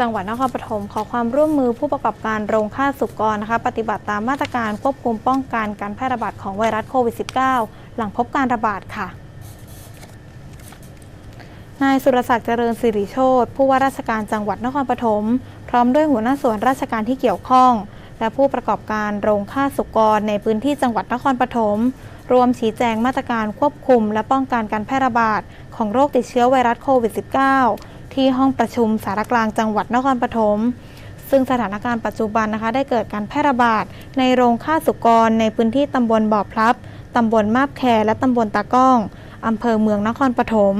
จังหวัดนครปฐมขอความร่วมมือผู้ประกอบการโรงฆ่าสุกรนะคะปฏิบัติตามมาตรการควบคุมป้องกันการแพร่ระบาดของไวรัสโควิด -19 หลังพบการระบาดค่ะนายสุรศักดิ์เจริญสิริโชตผู้ว่าราชการจังหวัดนครปฐมพร้อมด้วยหัวหน้าส่วนราชการที่เกี่ยวข้อง และผู้ประกอบการโรงฆ่าสุกรในพื้นที่จังหวัดนครปฐมรวมชี้แจงมาตรการควบคุม และป้องกันการแพร่ระบาดของโรคติดเชื้อไวรัสโควิด -19 ที่ห้องประชุมสารกลางจังหวัดนครปฐมซึ่งสถานการณ์ปัจจุบันนะคะได้เกิดการแพร่ระบาดในโรงฆ่าสุกรในพื้นที่ตำบลบ่อพลับ ตำบลมาบแคและตำบลตาก้องอำเภอเมืองนครปฐม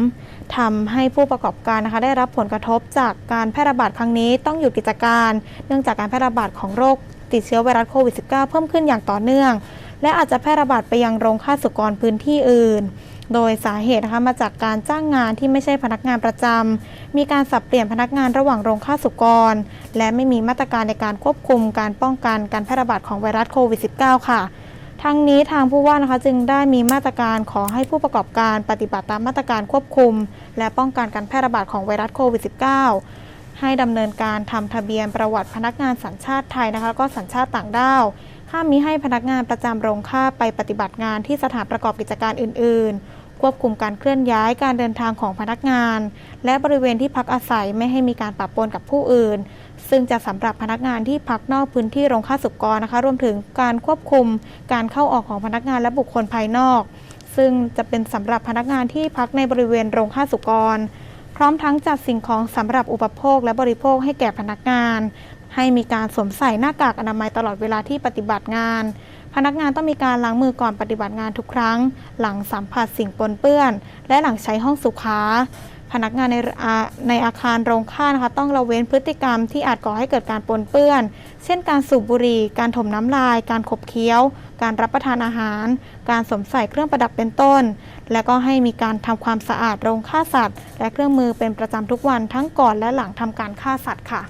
ทำให้ผู้ประกอบการนะคะได้รับผลกระทบจากการแพร่ระบาดครั้งนี้ต้องหยุดกิจการ เนื่องจากการแพร่ระบาดของโรคติดเชื้อไวรัสโควิด -19 เพิ่มขึ้นอย่างต่อเนื่อง และอาจจะแพร่ระบาดไปยังโรงฆ่าสุกรพื้นที่อื่น โดยสาเหตุนะคะมาจากการจ้างงานที่ไม่ใช่พนักงานประจำ มีการสับเปลี่ยนพนักงานระหว่างโรงฆ่าสุกร และไม่มีมาตรการในการควบคุมการป้องกันการแพร่ระบาดของไวรัสโควิด -19 ค่ะทั้งนี้ทางผู้ว่านะคะจึงได้มีมาตรการขอให้ผู้ประกอบการปฏิบัติตามมาตรการควบคุม และป้องกันการแพร่ระบาดของไวรัสโควิด -19 ให้ดำเนินการทำทะเบียนประวัติพนักงานสัญชาติไทยนะคะแล้วก็สัญชาติต่างด้าวห้ามมิให้พนักงานประจำโรงฆ่าไปปฏิบัติงานที่สถานประกอบกิจการอื่น ๆ ควบคุมการเคลื่อนย้ายการเดินทางของพนักงาน และบริเวณที่พักอาศัยไม่ให้มีการปะปนกับผู้อื่น ซึ่งจะสำหรับพนักงานที่พักนอกพื้นที่โรงฆ่าสุกรนะคะ รวมถึงการควบคุมการเข้าออกของพนักงานและบุคคลภายนอก ซึ่งจะเป็นสำหรับพนักงานที่พักในบริเวณโรงฆ่าสุกร พร้อมทั้งจัดสิ่งของสำหรับอุปโภคและบริโภคให้แก่พนักงาน ให้มีการสวมใส่หน้ากากอนามัยตลอดเวลาที่ปฏิบัติงาน พนักงานต้องมีการล้างมือก่อนปฏิบัติงานทุกครั้ง หลังสัมผัสสิ่งปนเปื้อน และหลังใช้ห้องสุขาพนักงานในในอาคารโรงฆ่านะคะต้องละเว้นพฤติกรรมที่อาจก่อให้เกิดการปนเปื้อน เช่น การสูบบุหรี่ การถมน้ำลาย การขบเคี้ยว การรับประทานอาหาร การสวมใส่เครื่องประดับเป็นต้น และก็ให้มีการทำความสะอาดโรงฆ่าสัตว์ และเครื่องมือเป็นประจำทุกวันทั้งก่อนและหลังทำการฆ่าสัตว์ค่ะ